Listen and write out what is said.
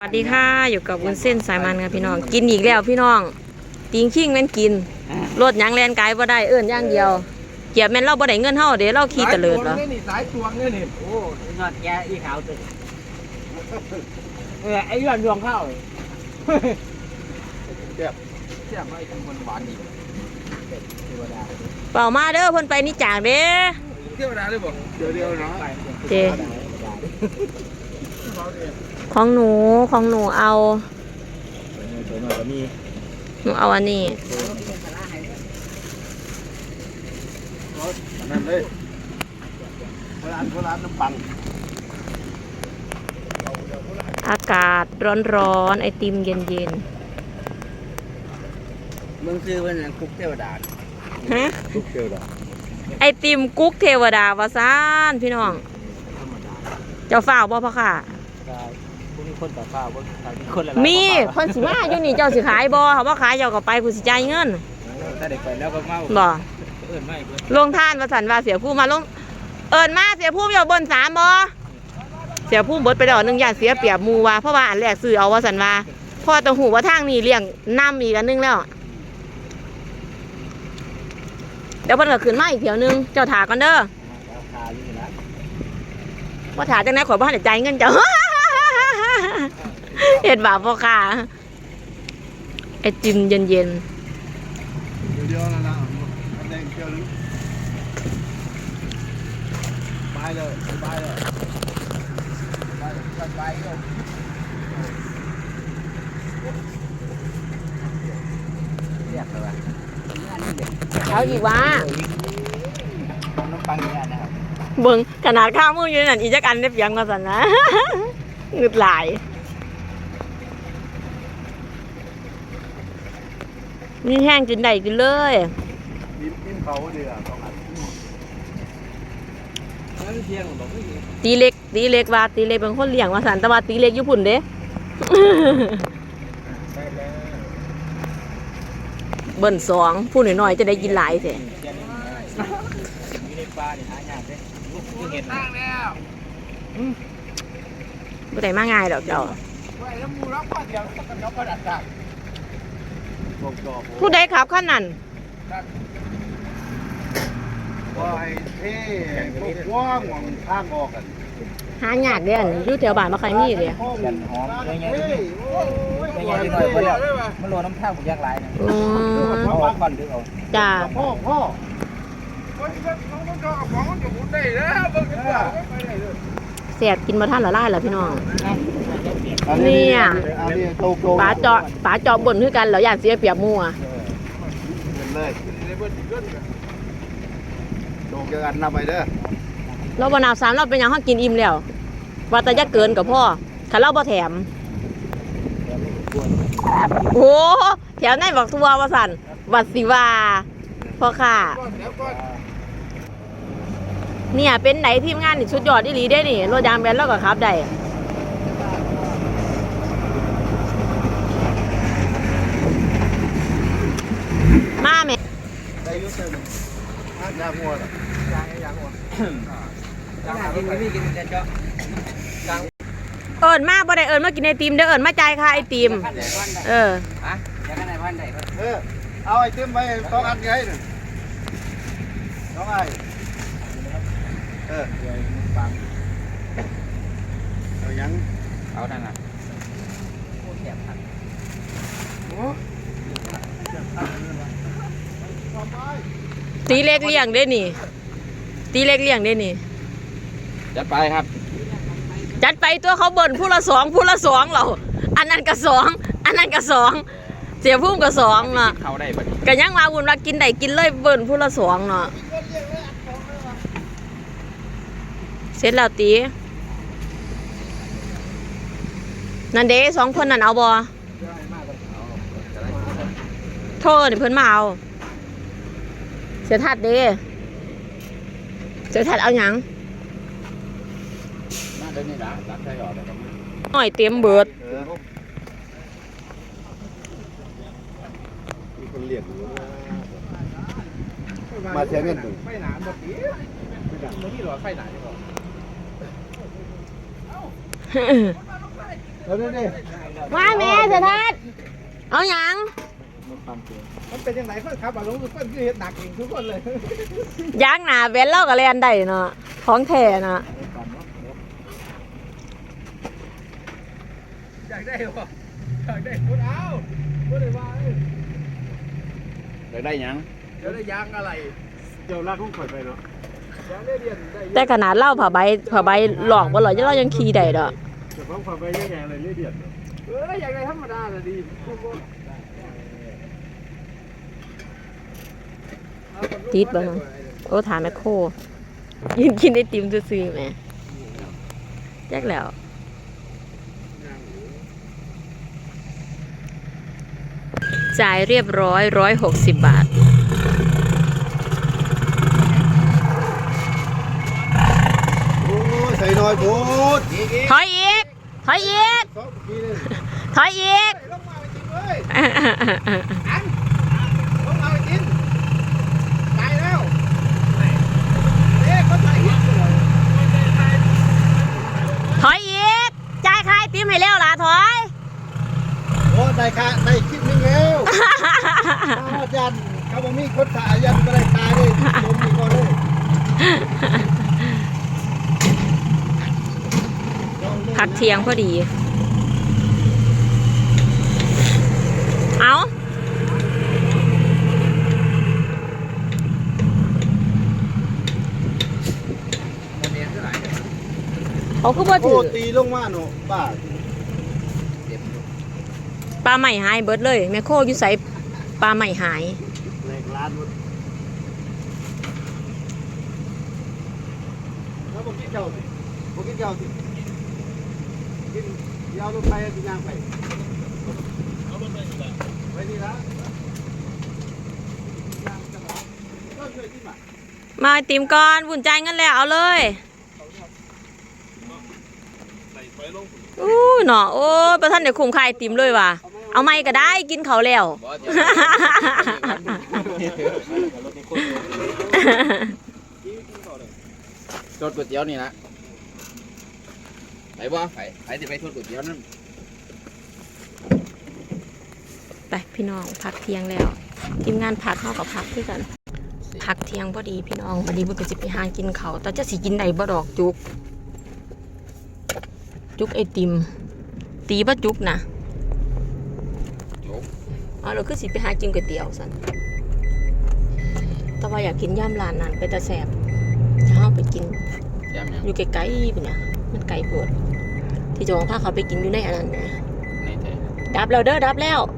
สวัสดีค่ะอยู่กับวุ้นเส้นสายมันค่ะพี่น้อง กินอีกแล้วพี่น้องติงขิงแม่นกินรถหยังแลนไกลบ่ได้เอิ้นอย่างเดียว เกียบแม่นเราบ่ได้เงินเฮาเดี๋ยวเราขี่ตะเลิดเหรอสายตวงนี่นี่สายตวงนี่นี่โอ้ยอดแกอีขาวตึกเออไอ้ยอดดวงเข้าเทียบเทียบไอ้ทั้งบนหวานดีเทวดาเป่ามาเด้อเพิ่นไปนี่จากเด้เทวดาเลยบอกเดี๋ยวเดี๋ยวเนาะไปเจ ของหนูของหนูเอา สวยหน่อยก็มีหนูเอาอันนี้ อันนั้นเลยโบราณโบราณน้ำปังอากาศร้อนๆไอติมเย็นเมืองซื้อเป็นคุกเทวดาๆฮะทุกเทวดาไอติมกุ๊กเทวดาว่าซ่านพี่น้องธรรมดาเจ้าฝ้าวบ่พ่อค่ะก็พวกนี้ คนต่อฟ้าพวกมีคนละมีเพิ่นสิมาอยู่นี่เจ้าสิขายบ่เขาบ่ขายเจ้าก็ไปผู้สิจ่ายเงินถ้าเด็กไปแล้วก็เมาบ่เอื่นไม่เพื่อนลงท่านว่าสันว่าเสียผู้มาลงเอิญมาเสียผู้อยู่บนสามบอเสียผู้เบิดไปดอกหนึ่งอย่างเสียเปรียบหมูว่าเพราะว่าอันแรกซื้อเอาว่าสันว่าพ่อต้องหูว่าทางนี้เลี้ยงน้ำอีกอันนึงแล้วเดี๋ยวเพิ่นก็ขึ้นมาอีกเถียวนึงเจ้าถากันเด้อราคาอยู่นะว่าถาจังไหนขอยบ้านใจายเงินเจ้า เห็ดบาปพ่อค่ะ ไอจิมเย็นเดี๋ยวเดี๋ยวนะนะอันแดงเที่ยวนึงไปเลยไปเลยไปไปไปเลยเรียกอะไรๆเอาอีกว่าน้ำปังอย่างนี้นะครับเบิ่งขนาดข้าวมืออยู่นั่นอีจักอันได้เปียงมาสันนะ งึดหลาย นี่แห้งจินได้กินเลยยิ้มยิ้มเขาเดือดสองอันนั่นเที่ยงบอกไม่ดีตีเล็ก ตีเล็กว่าตีเล็กเป็นคนเลี้ยงมาสันแต่ว่าตีเล็กอยู่พุ่นเด้ได้แล้วเบิ่นสองผู้น้อยๆจะได้กินหลายเสิเที่ยงนี่อยู่ในป่าเนี่ยหายากเลยลูกเห็ดตั้งแล้ว บ่ได้มาง่ายดอกเจ้าไว้แล้วมูรับก้อนเดียวกับยกกระดาษดักบอกจอบผู้ใดขับขั้นนั้นว่าไอ้เท่พวกว่างหวังข้างออกกันหายากเด้อันอยู่แถวบ้านบ่ใครมีเด้กันหอมเยอะแยะเฮ้ยโอ้ยไม่ใหญ่ที่หน่อยเพราะมันโลน้ำท่าบุกยากหลายนะอืมเอาออกก่อนดึงเอาจ้าพ่อพ่อ คนที่น้องต้องเอาของมันจะหุ่นได้แล้วเบิ่งกันว่าไปได้เลยแซ่บกินบ่ทันละลายแล้วพี่น้องอัเนี่ยอันนี้โตโตป๋าเจาะป๋าเจาะบ่นคือกันแล้วย่านเสียเปรียบหมู่อะเลยโตเกันนับไปเด้อเราบ่นับสามเราเป็นหยังเฮากินอิ่มแล้วว่าแต่จะเกินกับพ่อถ้าเราบ่แถมโอ้โหแถวไหนบอกทัวว่าสั่นวัดสิว่าพ่อค่ะ เนี่ยเป็นไหนทีมงานนี่สุดยอดอีหลีได้นี่รถยางแบนแล้วก็ขับได้มาแม่ได้ยุ่งเต็มยางหัวเหรอยางยางหัวยางกินไม่กินเจาะเอิญมาบ่ได้เอิญมากินไอติมเด้อเอิญมาจ่ายค่าไอติม เออฮะอยากได้พันใดเออเอาไอต็มไปต้องอันไงหนึ่งต้องไอ เออเอายังเอานั่นน่ะโอ้แถมพันตีเล็กเลี้ยงได้นี่ ตีเล็กเลี้ยงได้นี่ จัดไปครับ จัดไปตัวเขาเบิ่นผู้ละสองผู้ละสองเราอันนั้นก็สองอันนั้นก็สองเสียพุ่มก็สองเนาะเขาได้บัดนี้ก็ยังมาวุ่นว่ากินได้กินเลยเบิ่นผู้ละสองเนาะ เสร็จแล้วตีนั่นเด้สองคนนั่นเอาบอโทษเพิ่อนมาเอา เสียทัดเด้เสียทัดเอาหยังน่าจะนี่นะรักใช่หน่อยเต็มเบิดมีคนเรียกอยู่มาเสียเงินดูไม่หนาบดนี้ไม่หนาบดนี้หรอไฟหนาดีกว่า เอาดิดิมาแม่เสทัดเอาหยังมันเป็นยังไงเพื่อนครับอะลุงเพื่อนคือเห็ดหนักเองทุกคนเลยยางหนาเว้นเล่ากับเรียนได้เนาะของแท้เนาะอยากได้ป่ะอยากได้คุณเอาไม่ได้ว่าเอ้ยอยากได้หยังเดี๋ยวได้ยางอะไร เดี๋ยวลากของข่อยไปเนาะ ยางได้เรียนได้แต่ขนาดเล่าผ่าใบผ่าใบหลอกบ่หรอจะเรายังขี่ได้ดอกแต่ของข่อยไปยังไงเลยเดือดเอออยากได้ธรรมดาเลยดีติดบ่เนาะโอ้ถามแมคโครกินกินไอติมซื่อๆแหม่แจ็คแล้วจ่ายเรียบร้อยร้อยหกสิบบาท โอ้ยใส่ น้อยโพดอีกอีกถอยอีก ถอยอีก สองทีนึงถอยอีก ลงมาไปกินเลยอันลงมาไปกินตายแล้วเอ๊ะเขาใส่หินเลยถอยอีก จ่ายค่าไอติมให้เร็วล่ะถอย โอ้ได้ค่ะได้คลิปนึงแล้วอาจารย์เขาบอกมีคนถ่ายยันก็ได้ตายเลยลงดีก่อนเลย พักเที่ยงพอดี เอาเขาคือบ่โอ้ถือตีลงมาหนูบ้าปลาใหม่หายเบิดเลย แม่โคอยู่ใส่ปลาใหม่หาย แหลกล้านหมดแล้วบอกกินเจ้าสิบอกกินเจ้าสิ กินเดี๋ยวเอารถไปกินยางไปเอารถไปไปนี่ละยางจะบอกก็เคยกินมาติมก่อนบุญใจเงินแล้วเอาเลยอู้หนอโอ้ประท่านเดี๋ยวคุมค่าไอติมเลยว่ะเอาไม่ก็ได้กินเขาแล้วรถก๋วยเตี๋ยวนี่นะ ไปบ่ไปไปจะไปทอดก๋วยเตี๋ยวนั่นไปพี่น้องพักเที่ยงแล้ว ทีมงานพักเข้ากับพักด้วยกันพักเที่ยงพอดีพี่น้องวันนี้มันก็จะไปหากินเขาวแต่จะสิกินใดบ่ดอกจุก จุกไอติม ตีบ่จุกนะจุกอ๋อเราคือสิไปหากินก๋วยเตี๋ยวสันแต่ว่าอยากกินย่ามร้านนั้นไปแต่แสบจะเอาไปกินยำหยังอยู่ไกลๆปุ่นเนี่ยมันไกลโพด ที่จะวางพาเขาไปกินอยู่ในอันนั้นนะนี่แท้ดับแล้วเด้อดับแล้วอ